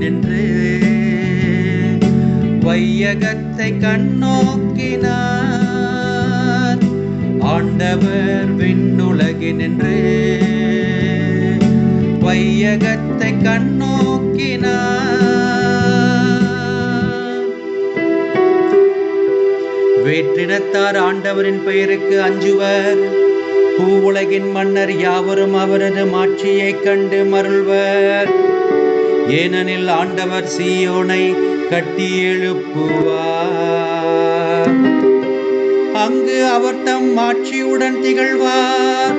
நின்று வையகத்தை கண்ணோக்கினார். ஆண்டவர் விண்ணுலகினின்று வையகத்தை கண்ணோக்கினார். வேற்றினத்தார் ஆண்டவரின் பெயருக்கு அஞ்சுவர். பூவுலகின் மன்னர் யாவரும் அவரது மாட்சியைக் கண்டு மருள்வர். ஏனெனில் ஆண்டவர் சீயோனை கட்டி எழுப்புவார். அங்கு அவர் தம் மாட்சியுடன் திகழ்வார்.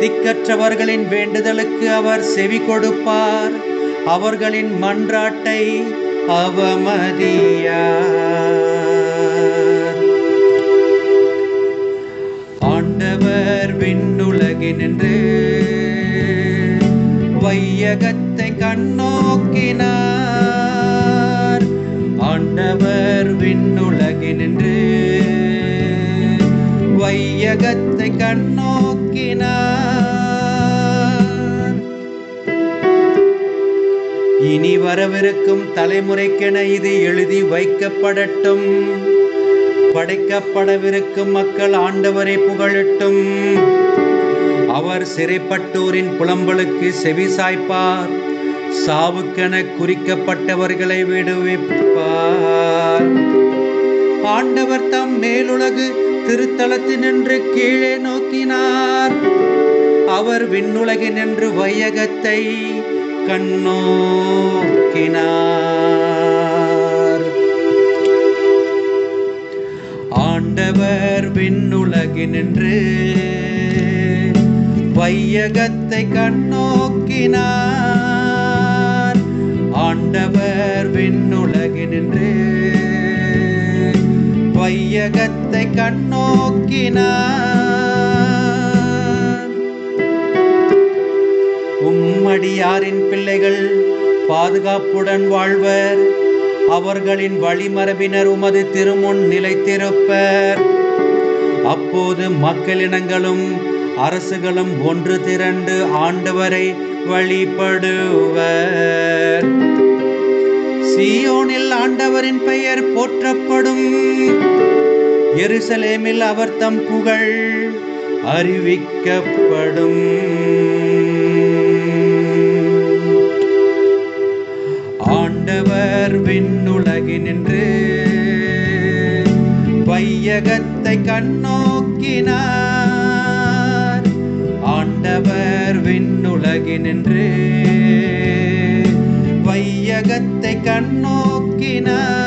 திக்கற்றவர்களின் வேண்டுதலுக்கு அவர் செவி கொடுப்பார். அவர்களின் மன்றாட்டை அவமதியார். ஆண்டவர் விண்ணுலகினின்று வையகத்தை கண்ணோக்கினார். ஆண்டவர் விண்ணுலகினின்று வையகத்தை கண்ணோக்கினார். இனி வரவிருக்கும் தலைமுறைக்கென இது எழுதி வைக்கப்படட்டும். படைக்கப்படவிருக்கும் மக்கள் ஆண்டவரை புகழட்டும். அவர் சிறைப்பட்டோரின் புலம்பலுக்கு செவி சாய்ப்பார். சாவுக்கென குறிக்கப்பட்டவர்களை விடுவிப்பார். ஆண்டவர் தம் மேலுலகு திருத்தலத்தினின்று கீழே நோக்கினார். அவர் விண்ணுலகினின்று வையகத்தை கண்ணோக்கினார். ஆண்டவர் விண்ணுலகினின்று வையகத்தை கண்ணோக்கினார். ஆண்டவர் விண்ணுலகினின்றே வையகத்தை கண்ணோக்கினார். உம்மடியாரின் பிள்ளைகள் பாதுகாப்புடன் வாழ்வர். அவர்களின் வழிமரபினர் உமது திருமுன் நிலைத்திருப்பர். அப்போது மக்களினங்களும் அரசுகளும் ஒன்று திரண்டு ஆண்டவரை வழிபடுவர். சியோனில் ஆண்டவரின் பெயர் போற்றப்படும். எருசலேமில் அவர் தம் புகழ் அறிவிக்கப்படும். ஆண்டவர் விண்ணுலகினின்று வையகத்தை கண்ணோக்கினார். ஆண்டவர் விண்ணுலகினின்று உலகத்தை கண்ணோக்கினார்.